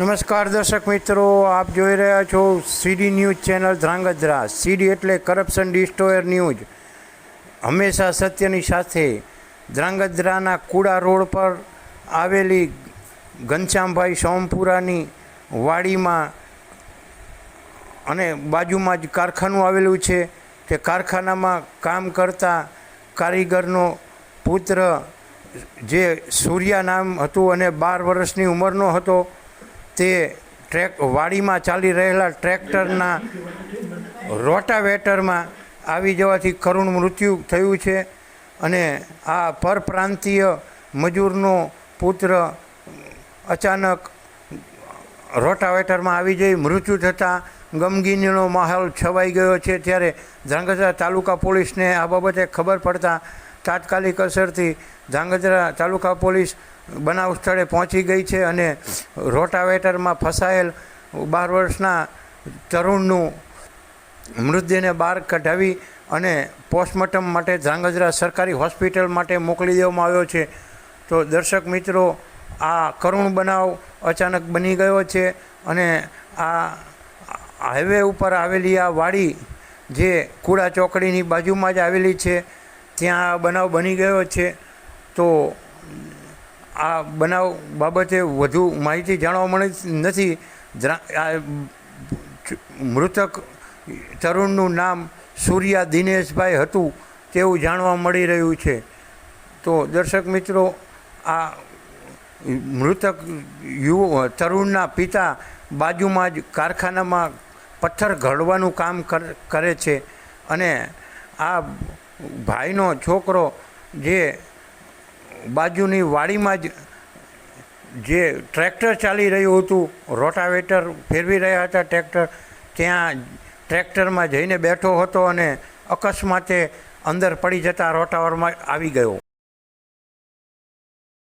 નમસ્કાર દર્શક મિત્રો, આપ જોઈ રહ્યા છો CD news channel Dhrangadhra. CD એટલે કરપ્શન ડિસ્ટોયર ન્યૂઝ હંમેશા સત્યની સાથે ધ્રાંગધ્રાના કુડા રોડ પર આવેલી ઘનશ્યામભાઈ સોમપુરાની વાડીમાં અને બાજુમાં જ કારખાનું આવેલું છે તે કારખાનામાં કામ કરતા કારીગરનો પુત્ર જે સૂર્યા નામ હતું અને બાર વર્ષની ઉંમરનો હતો તે ટ્રેક વાડીમાં ચાલી રહેલા ટ્રેક્ટરના રોટાવેટરમાં આવી જવાથી કરુણ મૃત્યુ થયું છે અને આ પરપ્રાંતીય મજૂરનો પુત્ર અચાનક રોટાવેટરમાં આવી જઈ મૃત્યુ થતાં ગમગીનીનો માહોલ છવાઈ ગયો છે. ત્યારે ધ્રાંગધ્રા તાલુકા પોલીસને આ બાબતે ખબર પડતા તાત્કાલિક અસરથી ધ્રાંગધ્રા તાલુકા પોલીસ બનાવ સ્થળે પહોંચી ગઈ છે અને રોટાવેટરમાં ફસાયેલ બાર વર્ષના તરુણનું મૃતદેહને બહાર કઢાવી અને પોસ્ટમોર્ટમ માટે ધ્રાંગધ્રા સરકારી હોસ્પિટલ માટે મોકલી દેવામાં આવ્યો છે. તો દર્શક મિત્રો, આ કરુણ બનાવ અચાનક બની ગયો છે અને આ હાઈવે ઉપર આવેલી આ વાડી જે કુડા ચોકડીની બાજુમાં જ આવેલી છે ત્યાં આ બનાવ બની ગયો છે, તો આ બનાવ બાબતે વધુ માહિતી જાણવા મળી નથી. આ મૃતક તરુણનું નામ સૂર્યા દિનેશભાઈ હતું તેવું જાણવા મળી રહ્યું છે. તો દર્શક મિત્રો, આ મૃતક યુવ તરુણના પિતા બાજુમાં જ કારખાનામાં પથ્થર ઘડવાનું કામ કર- કરે છે અને આ ભાઈનો છોકરો જે બાજુની વાડીમાં જ જે ટ્રેક્ટર ચાલી રહ્યું હતું, રોટાવેટર ફેરવી રહ્યા હતા ટ્રેક્ટર, ત્યાં ટ્રેક્ટરમાં જઈને બેઠો હતો અને અકસ્માતે અંદર પડી જતા રોટાવરમાં આવી ગયો.